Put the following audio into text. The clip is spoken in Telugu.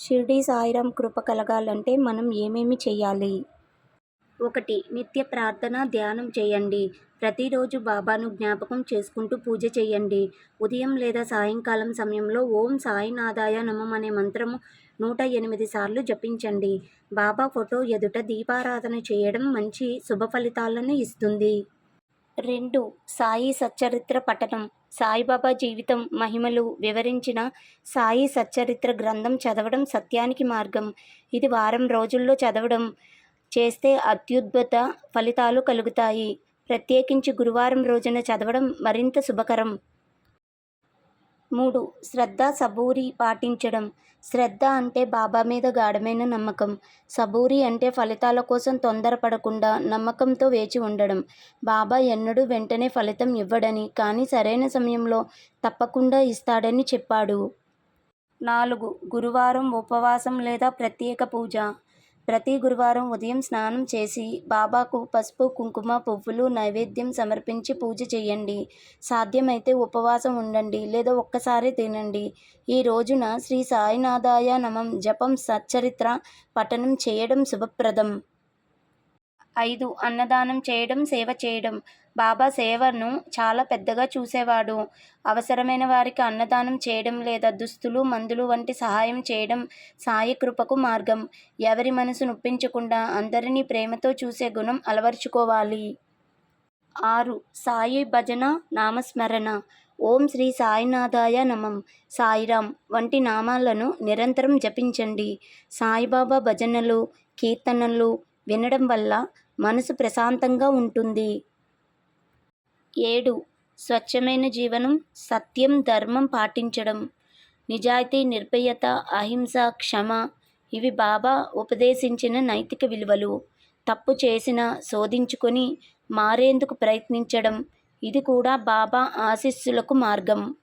షిరిడి సాయిరాం కృప కలగాలంటే మనం ఏమేమి చేయాలి? ఒకటి నిత్య ప్రార్థన ధ్యానం చేయండి. ప్రతిరోజు బాబాను జ్ఞాపకం చేసుకుంటూ పూజ చేయండి. ఉదయం లేదా సాయంకాలం సమయంలో ఓం సాయినాథాయ నమం అనే మంత్రము నూట ఎనిమిది సార్లు జపించండి. బాబా ఫోటో ఎదుట దీపారాధన చేయడం మంచి శుభ ఫలితాలను ఇస్తుంది. రెండు సాయి సచ్చరిత్ర పఠనం. సాయిబాబా జీవితం మహిమలు వివరించిన సాయి సచ్చరిత్ర గ్రంథం చదవడం సత్యానికి మార్గం. ఇది వారం రోజుల్లో చదవడం చేస్తే అత్యుద్భుత ఫలితాలు కలుగుతాయి. ప్రత్యేకించి గురువారం రోజున చదవడం మరింత శుభకరం. మూడు. శ్రద్ధ సబూరి పాటించడం. శ్రద్ధ అంటే బాబా మీద గాఢమైన నమ్మకం. సబూరి అంటే ఫలితాల కోసం తొందరపడకుండా నమ్మకంతో వేచి ఉండడం. బాబా ఎన్నడూ వెంటనే ఫలితం ఇవ్వడని కానీ సరైన సమయంలో తప్పకుండా ఇస్తాడని చెప్పాడు. నాలుగు. గురువారం ఉపవాసం లేదా ప్రత్యేక పూజ. ప్రతి గురువారం ఉదయం స్నానం చేసి బాబాకు పసుపు కుంకుమ పువ్వులు నైవేద్యం సమర్పించి పూజ చేయండి. సాధ్యమైతే ఉపవాసం ఉండండి లేదా ఒక్కసారి తినండి. ఈ రోజున శ్రీ సాయినాథాయ నమం జపం సచ్చరిత్ర పఠనం చేయడం శుభప్రదం. ఐదు. అన్నదానం చేయడం సేవ చేయడం. బాబా సేవను చాలా పెద్దగా చూసేవాడు. అవసరమైన వారికి అన్నదానం చేయడం లేదా దుస్తులు మందులు వంటి సహాయం చేయడం సాయి కృపకు మార్గం. ఎవరి మనసు నొప్పించకుండా అందరినీ ప్రేమతో చూసే గుణం అలవర్చుకోవాలి. ఆరు. సాయి భజన నామస్మరణ. ఓం శ్రీ సాయినాథాయ నమం. సాయిరాం. వంటి నామాలను నిరంతరం జపించండి. సాయిబాబా భజనలు కీర్తనలు వినడం వల్ల మనసు ప్రశాంతంగా ఉంటుంది. ఏడు. స్వచ్ఛమైన జీవనం సత్యం ధర్మం పాటించడం. నిజాయితీ నిర్భయత అహింస క్షమ ఇవి బాబా ఉపదేశించిన నైతిక విలువలు. తప్పు చేసిన శోధించుకొని మారేందుకు ప్రయత్నించడం. ఇది కూడా బాబా ఆశీస్సులకు మార్గం.